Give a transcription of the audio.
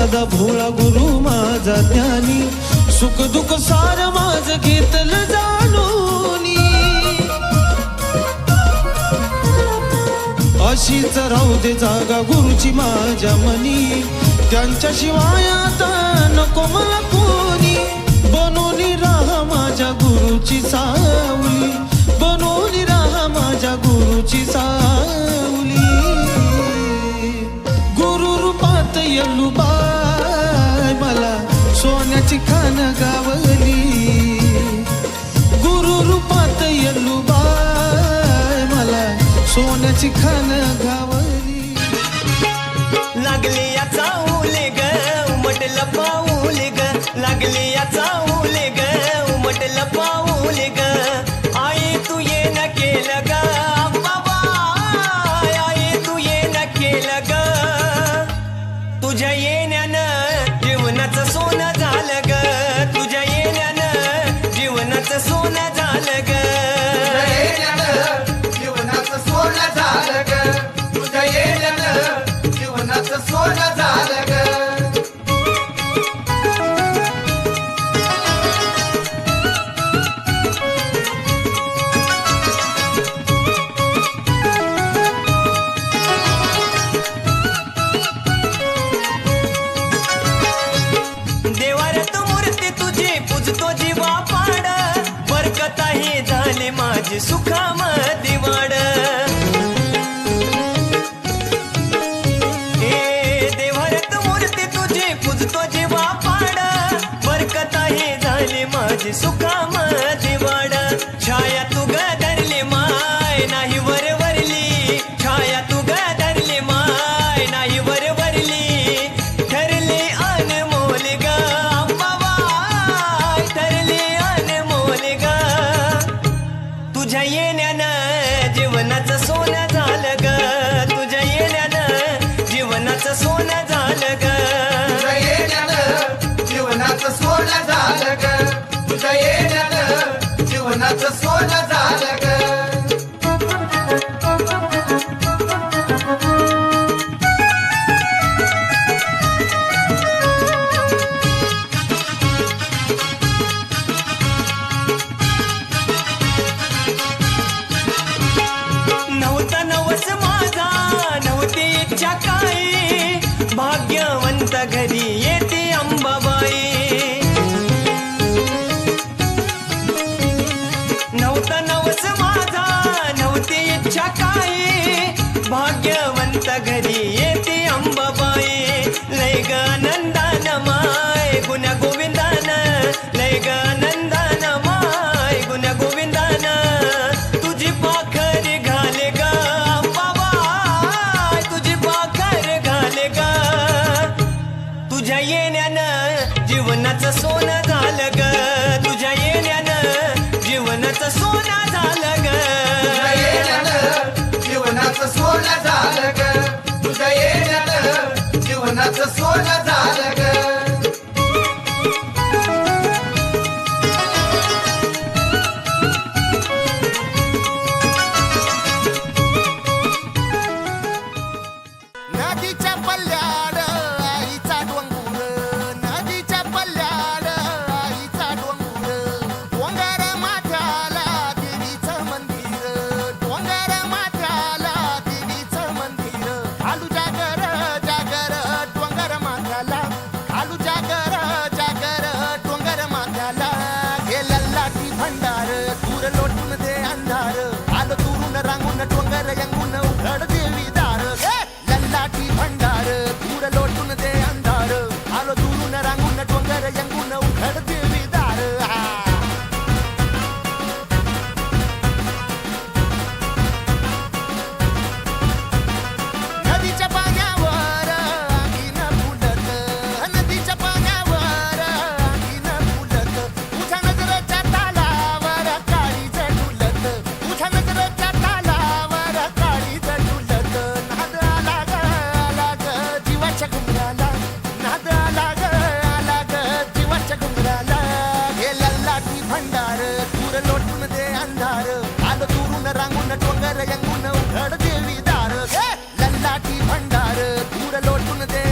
दादा भोळा गुरु माझा ज्ञानी. सुख दुःख सार माझ घेतलं जाणून. अशीच राहू दे जागा गुरुची माझ्या मनी. त्यांच्या शिवाय आता नको मला कोणी. बनून राहा माझ्या गुरुची सावली. बनून राहा माझ्या गुरुची सावली. गुरु रूपात येल्लू बा सोन्याची खान गावली. गुरु रूपात येल्लू बाय मला सोन्याची खान गावली. लागली याचा उले ग उमटलं पाऊले ग लागली याचा उले ग उमटलं पाऊले ग काही झाली माझी सुखाम दिवाड हे देवारत मूर्ती तुझी पुजतो जीवा पाड. बरकताही झाली माझी सुखा येण्यानं जीवनाचं झालं ग. नव्हता नवस माझा नव्हती इच्छा नव्हता नवस माझा नव्हती इच्छा काय भाग्यवंत घरी येते अंबाबाई. लय ग सोनं रे अंधार आलं चुरून रांगून टोंगर यंगून उघड देवी दार लल्लाटी भंडार दूर लोटून दे